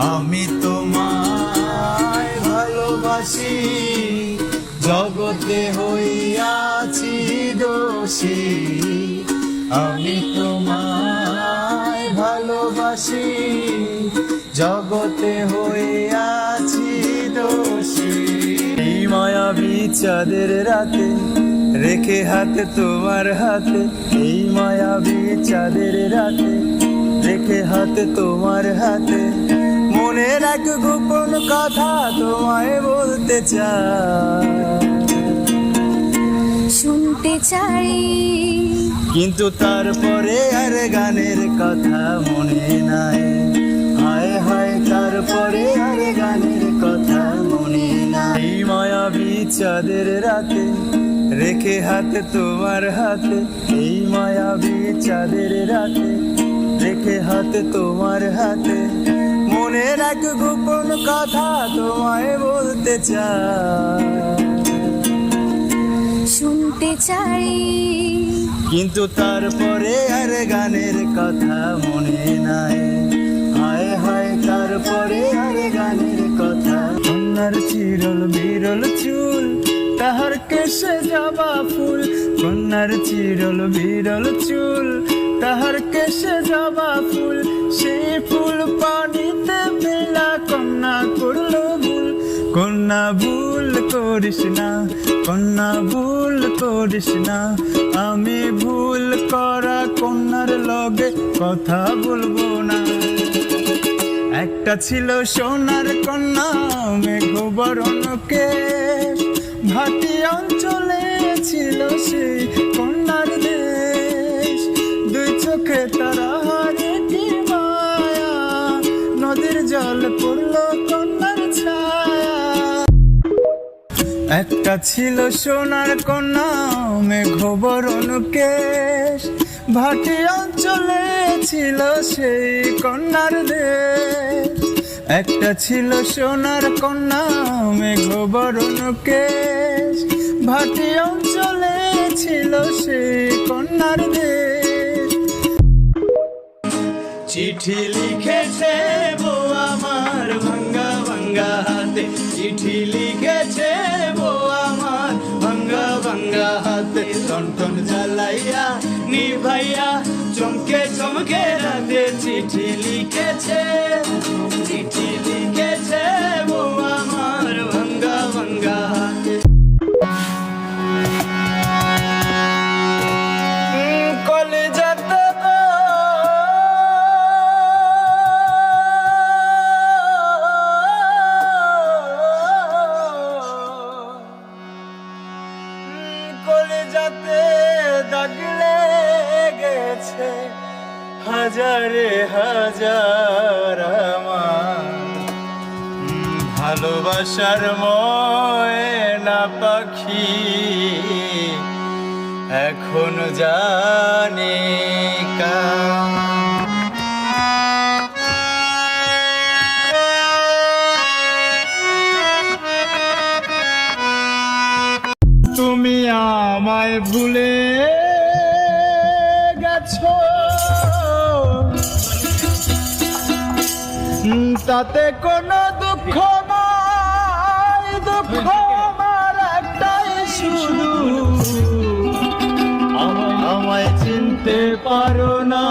আমি তোমায় ভালোবাসি, জগতে হইয়াছি দোষী। আমি তোমায় ভালোবাসি, জগতে হইয়াছি দোষী। এই মায়াবী চাঁদের রাতে, রেখে হাতে তোমার হাতে। এই মায়াবী চাঁদের রাতে, রেখে হাতে তোমার হাতে। মনের এক গোপন কথা তোমায় বলতে চাই। শুনতে চাই। কিন্তু তারপরে আর গানের কথা মনে নাই। হায় হায় তারপরে আর গানের কথা মনে নাই। এই মায়াবী চাঁদের রাতে রেখে হাতে তোমার হাতে। এই মায়াবী চাঁদের রাতে রেখে হাতে তোমার হাতে। মনের এক গোপন কথা তোমায় বলতে চাই। শুনতে চাই। কিন্তু তারপরে আর গানের কথা মনে নাই। হায় হায় তারপরে আর গানের কথা। কন্যার চিরল বিরল চুল তাহার কেশে জবা ফুল। কন্যার চিরল বিরল চুল তাহার কেশে জবা ফুল। সেই ফুল পানিতে কন্যা ভুল করিস না, কন্যা ভুল করিস না। আমি ভুল করা কন্যার লগে কথা বলব না। একটা ছিল সোনার কন্যা মেঘবরণকে ভাটি অঞ্চলে ছিল সেই কন্যার দেশ। দুই চোখে তারা হারে কি মায়া, নদীর জল পড়ল কন্যার একটা ছিল সোনার কন্যা মেঘবরণ কেশ। ভাটি অঞ্চলে ছিল সেই কন্যার দেশ। একটা ছিল সোনার কন্যা মেঘবরণ কেশ। ভাটি অঞ্চলে ছিল সেই কন্যার দেশ। চিঠি লিখেছে ভাঙ্গা হাতে টন জ্বালাইয়া নিভাইয়া চমকে চমকে রাতে চিঠি লিখেছে চিঠি হাজারে হাজার আমার। ভালোবাসার ময়না পাখি এখন জানে কা। তুমি আমায় ভুলে গেছো। তাতে কোনো দুঃখ নাই, দুঃখ আমার একটাই আমায় আমায় চিনতে পারো না।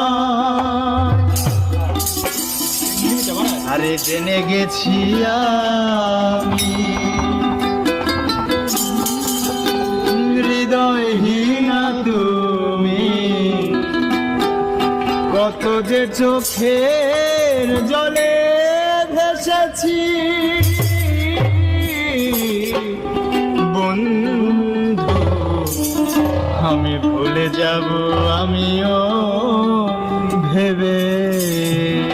আরে জেনে গেছি আমি। হৃদয়হীনা তুমি। কত যে চোখের জলে ভেসেছি বন্ধু আমি ভুলে যাব আমিও ভেবেছি।